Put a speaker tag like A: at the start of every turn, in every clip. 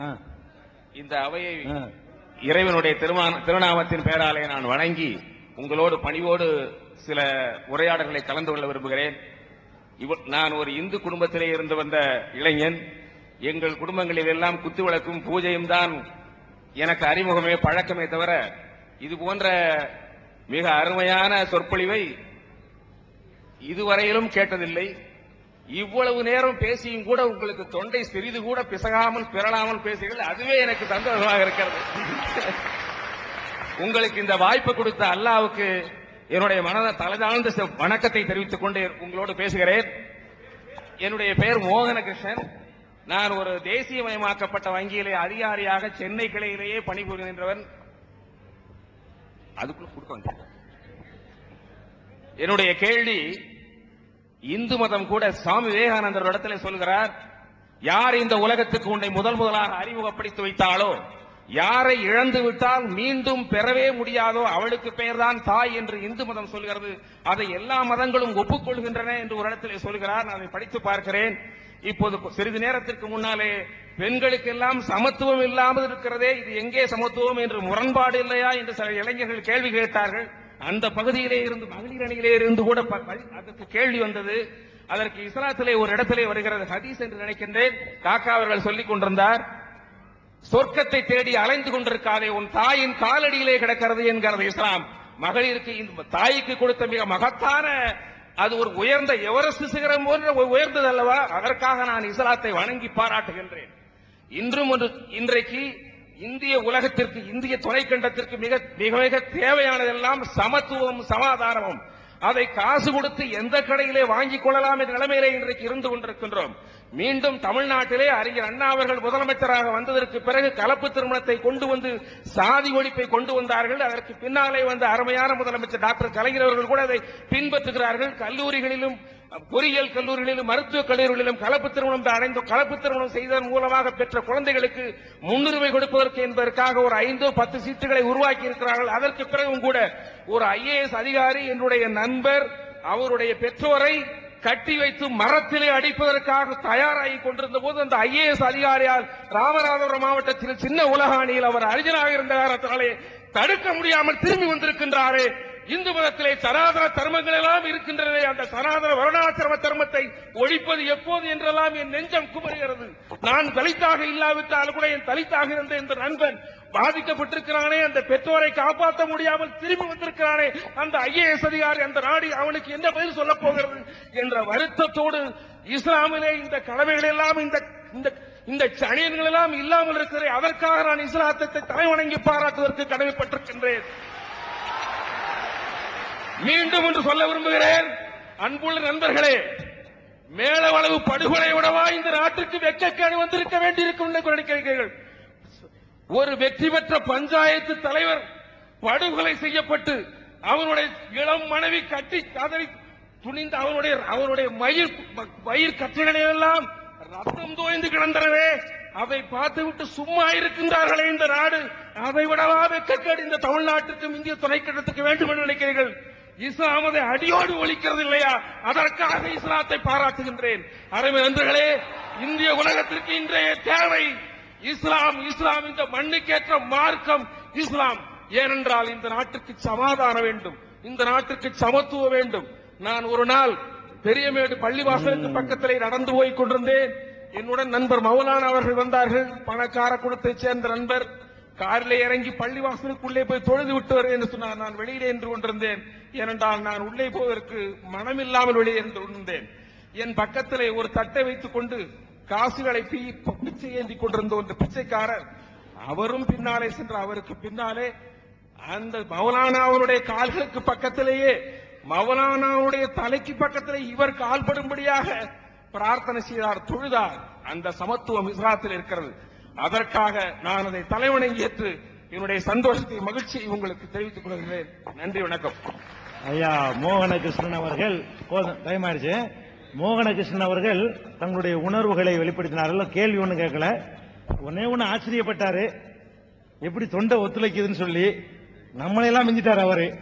A: ஆ,
B: இந்த அவையை. இறைவனுடைய திருநாமத்தின் பெயராலே நான் வணங்கி உங்களோடு பணிவோடு சில உரையாடல்களை கலந்து கொள்ள விரும்புகிறேன். நான் ஒரு இந்து குடும்பத்திலே இருந்து வந்த இளைஞன். எங்கள் குடும்பங்களில் எல்லாம் குத்து விளக்கும் பூஜையும் தான் எனக்கு அறிமுகமே பழக்கமே தவிர இது போன்ற மிக அருமையான சொற்பொழிவை இதுவரையிலும் கேட்டதில்லை. இவ்வளவு நேரம் பேசியும் கூட உங்களுக்கு தொண்டை சிறிது கூட பிசகாமல் பிறளாமல் பேசுகிறீர்கள் அதுவே எனக்கு சந்தோஷமாக இருக்கிறது. உங்களுக்கு இந்த வாய்ப்பு கொடுத்த அல்லாவுக்கு என்னுடைய மனத தலைதாழ்ந்த வணக்கத்தை தெரிவித்துக் கொண்டு உங்களோடு பேசுகிறேன். என்னுடைய பெயர் மோகனகிருஷ்ணன். நான் ஒரு தேசியமயமாக்கப்பட்ட வங்கியிலே அதிகாரியாக சென்னை கிளையிலேயே பணிபுரிகின்றவன். அதுக்குள்ள கொடுக்க என்னுடைய கேள்வி இந்து மதம் கூட சுவாமி விவேகானந்தர் இடத்துல சொல்கிறார் யார் இந்த உலகத்துக்கு உன்னை முதல் முதலாக அறிமுகப்படுத்தி வைத்தாலோ யாரை இழந்து விட்டால் மீண்டும் பெறவே முடியாதோ அவளுக்கு பெயர்தான் தாய் என்று இந்து மதம் சொல்கிறது. அதை எல்லா மதங்களும் ஒப்புக்கொள்கின்றன என்று ஒரு இடத்திலே சொல்கிறார். நான் அதை படித்து பார்க்கிறேன். இப்போது சிறிது நேரத்திற்கு முன்னாலே பெண்களுக்கெல்லாம் சமத்துவம் இல்லாமல் இருக்கிறதே இது எங்கே சமத்துவம் என்று முரண்பாடு இல்லையா என்று சில இளைஞர்கள் கேள்வி கேட்டார்கள். அந்த பகுதியிலே இருந்து மகளிர் அணியிலே இருந்து கூட ப- அதற்கு கேள்வி வந்தது. அதற்கு இஸ்லாத்திலே ஒரு இடத்திலே வருகிறது ஹதீஸ் என்று நினைக்கின்றேன். காக்கா அவர்கள் சொல்லிக் கொண்டிருந்தார் சொர்க்கத்தை தேடி அலைந்து கொண்டிருக்காதே உன் தாயின் காலடியிலே கிடக்கிறது என்கிறது இஸ்லாம். மகளிருக்கு இந்த தாய்க்கு கொடுத்த மிக மகத்தான அது ஒரு உயர்ந்த எவரெஸ்ட் சிகரம் போன்ற உயர்ந்தது அல்லவா அதற்காக நான் இஸ்லாத்தை வணங்கி பாராட்டுகின்றேன். இன்றும் ஒன்று இன்றைக்கு இந்திய உலகத்திற்கு இந்திய துணைக்கண்டத்திற்கு மிக மிக மிக தேவையானதெல்லாம் சமத்துவம் சமாதானமும். அதை காசு கொடுத்து எந்த கடையிலே வாங்கிக் கொள்ளலாம் என்ற நிலைமையிலே இன்றைக்கு இருந்து கொண்டிருக்கின்றோம். மீண்டும் தமிழ்நாட்டிலே அறிஞர் அண்ணா அவர்கள் முதலமைச்சராக வந்ததற்கு பிறகு கலப்பு திருமணத்தை கொண்டு வந்து சாதி ஒழிப்பை கொண்டு வந்தார்கள். அதற்கு பின்னாலே வந்த அருமையான முதலமைச்சர் டாக்டர் கலைஞர் அவர்கள் கூட அதை பின்பற்றுகிறார்கள். கல்லூரிகளிலும் பொறியியல் கல்லூரிகளிலும் மருத்துவக் கல்லூரிகளிலும் கலப்பு திருமணம் அடைந்து கலப்பு திருமணம் செய்ததன் மூலமாக பெற்ற குழந்தைகளுக்கு முன்னுரிமை கொடுப்பதற்கு என்பதற்காக ஒரு ஐந்தோ பத்து சீட்டுகளை உருவாக்கி இருக்கிறார்கள் அதற்கு பிறகும் கூட ஒரு ஐஏஎஸ் அதிகாரி என்னுடைய நண்பர் அவருடைய பெற்றோரை கட்டி வைத்து மரத்திலே அடிப்பதற்காக தயாராகி கொண்டிருந்த போது அந்த ஐஏஎஸ் அதிகாரியால் ராமநாதபுரம் மாவட்டத்தில் சின்ன உலகாணியில் அவர் அரிஜனாக இருந்த காரணத்தினாலே தடுக்க முடியாமல் திரும்பி வந்திருக்கின்றாரே இந்து மதத்திலே சனாதன தர்மங்கள் எல்லாம் இருக்கின்றன அந்த சனாதன வருணாசிரம தர்மத்தை ஒழிப்பது எப்போது என்றெல்லாம் என் நெஞ்சம் குமருகிறது. நான் தலித்தாக இல்லாவிட்டால் கூட என் தலித்தாக இருந்த இந்த நண்பன் பாதிக்கப்பட்டிருக்கிறானே அந்த பெற்றோரை காப்பாற்ற முடியாமல் திரும்பி வந்திருக்கிறானே அந்த ஐஏஎஸ் அதிகாரி அந்த நாடு அவனுக்கு என்ன பதில் சொல்ல போகிறது என்ற வருத்தத்தோடு இஸ்லாமிலே இந்த கடமைகள் எல்லாம் இந்த இந்த இந்த சனியன்கள் எல்லாம் இல்லாமல் இருக்கிறேன் அதற்காக நான் இஸ்லாத்தத்தை தலை வணங்கி பாராட்டுவதற்கு கடமைப்பட்டிருக்கின்றேன். மீண்டும் என்று சொல்ல விரும்புகிறேன். அன்புள்ள நண்பர்களே மேலவளவு படுகொலை விடவா இந்த நாட்டிற்கு வெக்கக்கேடு வந்திருக்க வேண்டியிருக்கும் என்று ஒரு வெற்றி பெற்ற பஞ்சாயத்து தலைவர் படுகொலை செய்யப்பட்டு அவனுடைய இளம் மனைவி கட்டி கதறி துணிந்து அவனுடைய அவனுடைய மயிர் மயிர் கட்டிடங்கள் எல்லாம் ரத்தம் தோய்ந்து கிடந்தனவே அதை பார்த்துவிட்டு சும்மா இருக்கின்றார்களே இந்த நாடு. அதை விடவா வெக்கக்கேடு இந்த தமிழ்நாட்டுக்கும் இந்திய துணைக்கண்டத்துக்கு வேண்டும் என்று நினைக்கிறீர்கள். இஸ்லாம் அதை அடியோடு ஒழிக்கிறது இல்லையா? அதற்காக இஸ்லாத்தை பாராட்டுகின்றேன். அருமை நண்பர்களே இந்திய உலகத்திற்கு இன்றைய தேவை இஸ்லாம். இஸ்லாம் இந்த மண்ணுக்கேற்ற மார்க்கம் இஸ்லாம். ஏனென்றால் இந்த நாட்டுக்கு சமாதானம் வேண்டும் இந்த நாட்டுக்கு சமத்துவம் வேண்டும். நான் ஒரு நாள் பெரியமேடு பள்ளிவாசலுக்கு பக்கத்திலே நடந்து போய் கொண்டிருந்தேன். என்னுடன் நண்பர் மௌலான் அவர்கள் வந்தார்கள். பணக்கார குலத்தைச் சேர்ந்த நண்பர் காரில் இறங்கி பள்ளிவாசலுக்குள்ளே போய் தொழுது விட்டு வருவேன் என்று சொன்னார் நான் வெளியிலே என்று கொண்டிருந்தேன். ஏனென்றால் நான் உள்ளே போவதற்கு மனமில்லாமல் வெளியே என்று கொண்டிருந்தேன். என் பக்கத்திலே ஒரு தட்டை வைத்துக் கொண்டு காசுகளை பி- பிச்சை ஏந்தி கொண்டிருந்த ஒரு பிச்சைக்காரர். அவரும் பின்னாலே சென்று அவருக்கு பின்னாலே அந்த மௌலானாவுடைய கால்களுக்கு பக்கத்திலேயே மௌலானாவுடைய தலைக்கு பக்கத்திலே இவர் கால்படும்படியாக பிரார்த்தனை செய்தார் தொழுதார். அந்த சமத்துவம் இஸ்லாத்தில் இருக்கிறது. அதற்காக நான் அதை தலைவணங்கி ஏற்று என்னுடைய சந்தோஷத்தை மகிழ்ச்சியை உங்களுக்கு தெரிவித்துக் கொள்கிறேன். நன்றி வணக்கம்.
A: ஐயா மோகனகிருஷ்ணன் அவர்கள் போதும் டைம் ஆயிடுச்சு மோகனகிருஷ்ணன் அவர்கள் தங்களுடைய உணர்வுகளை வெளிப்படுத்தினார்கள். கேள்வி ஒன்று கேட்கல. ஒன்னே ஒன்று ஆச்சரியப்பட்டாரு. எப்படி தொண்டை ஒத்துழைக்குதுன்னு சொல்லி நம்மளையெல்லாம் மிஞ்சிட்டார் அவரு.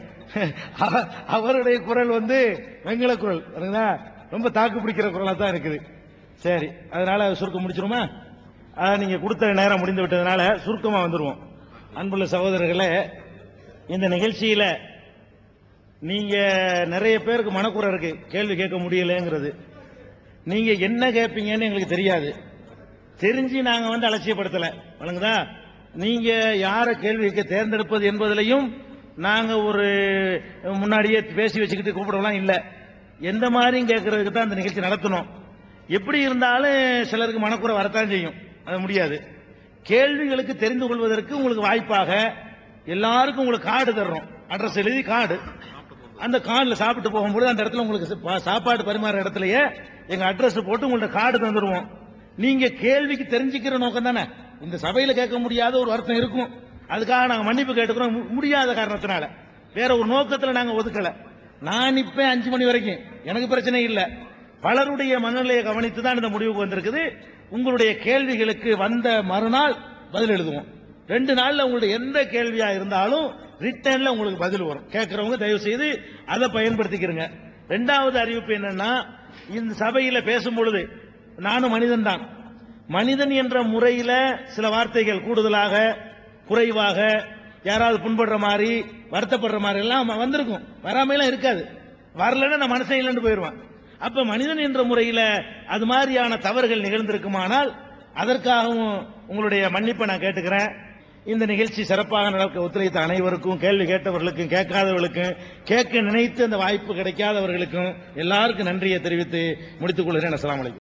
A: அவ- அவருடைய குரல் வந்து வெங்கல குரல் ரொம்ப தாக்கு பிடிக்கிற குரலாக தான் இருக்குது. சரி அதனால சுருக்க முடிச்சிருமா? நீங்க கொடுத்த நேரம் முடிந்து விட்டதுனால சுருக்கமாக வந்துடுவோம் அன்புள்ள சகோதரர்களே இந்த நிகழ்ச்சியில் நீங்க நிறைய பேருக்கு மனக்குறை இருக்கு. கேள்வி கேட்க முடியலங்கிறது. நீங்க என்ன கேட்பீங்கன்னு எங்களுக்கு தெரியாது. தெரிஞ்சு நாங்க வந்து அலட்சியப்படுத்தல. வழங்குதா நீங்க யார கேள்வி கேட்க தேர்ந்தெடுப்பது என்பதிலையும் நாங்க ஒரு முன்னாடியே பேசி வச்சுக்கிட்டு கூப்பிடலாம் இல்லை. எந்த மாதிரியும் கேட்கறதுக்கு தான் அந்த நிகழ்ச்சி நடத்தணும். எப்படி இருந்தாலும் சிலருக்கு மனக்குறை வரத்தான் செய்யும். அது முடியாது. கேள்விகளுக்கு தெரிந்து கொள்வதற்கு உங்களுக்கு வாய்ப்பாக எல்லாருக்கும் உங்களுக்கு கார்டு தர்றோம். அட்ரஸ் எழுதி கார்டு. அந்த கார்டில் சாப்பிட்டு போகும்போது அந்த இடத்துல உங்களுக்கு சாப்பாடு பரிமாற இடத்துலயே எங்க அட்ரஸ் போட்டு உங்கள்ட்ட கார்டு தந்துடுவோம் நீங்க கேள்விக்கு தெரிஞ்சுக்கிற நோக்கம் தானே. இந்த சபையில கேட்க முடியாத ஒரு வருத்தம் இருக்கும். அதுக்காக நாங்க மன்னிப்பு கேட்டுக்கிறோம். முடியாத காரணத்தினால. வேற ஒரு நோக்கத்துல நாங்க ஒதுக்கல. நான் இப்ப அஞ்சு மணி வரைக்கும். எனக்கு பிரச்சனை இல்லை. பலருடைய மனநிலையை கவனித்து தான் இந்த முடிவுக்கு வந்திருக்குது. உங்களுடைய கேள்விகளுக்கு வந்த மறுநாள் பதில் எழுதுவோம். ரெண்டு நாள்ல உங்களுடைய எந்த கேள்வியா இருந்தாலும் ரிட்டர்ன்ல உங்களுக்கு பதில் வரும். கேட்கறவங்க தயவு செய்து அதை பயன்படுத்திக்கிறங்க. ரெண்டாவது அறிவிப்பு என்னன்னா இந்த சபையில பேசும் பொழுது நானும் மனிதன் தான் மனிதன் என்ற முறையில சில வார்த்தைகள் கூடுதலாக குறைவாக யாராவது புண்படுற மாதிரி வருத்தப்படுற மாதிரி எல்லாம் வந்திருக்கும். வராமையெல்லாம் இருக்காது. வரலன்னா நான் மனசே இல்லைன்னு போயிடுவான். அப்ப மனிதன் என்ற முறையில அது மாதிரியான தவறுகள் நிகழ்ந்திருக்குமானால் அதற்காகவும் உங்களுடைய மன்னிப்பை நான் கேட்டுக்கிறேன். இந்த நிகழ்ச்சி சிறப்பாக நடக்க ஒத்துழைத்த அனைவருக்கும் கேள்வி கேட்டவர்களுக்கும் கேட்காதவர்களுக்கும் கேட்க நினைத்து அந்த வாய்ப்பு கிடைக்காதவர்களுக்கும் எல்லாருக்கும் நன்றியை தெரிவித்து முடித்துக் கொள்கிறேன். அஸ்லாம் அலைக்கும்.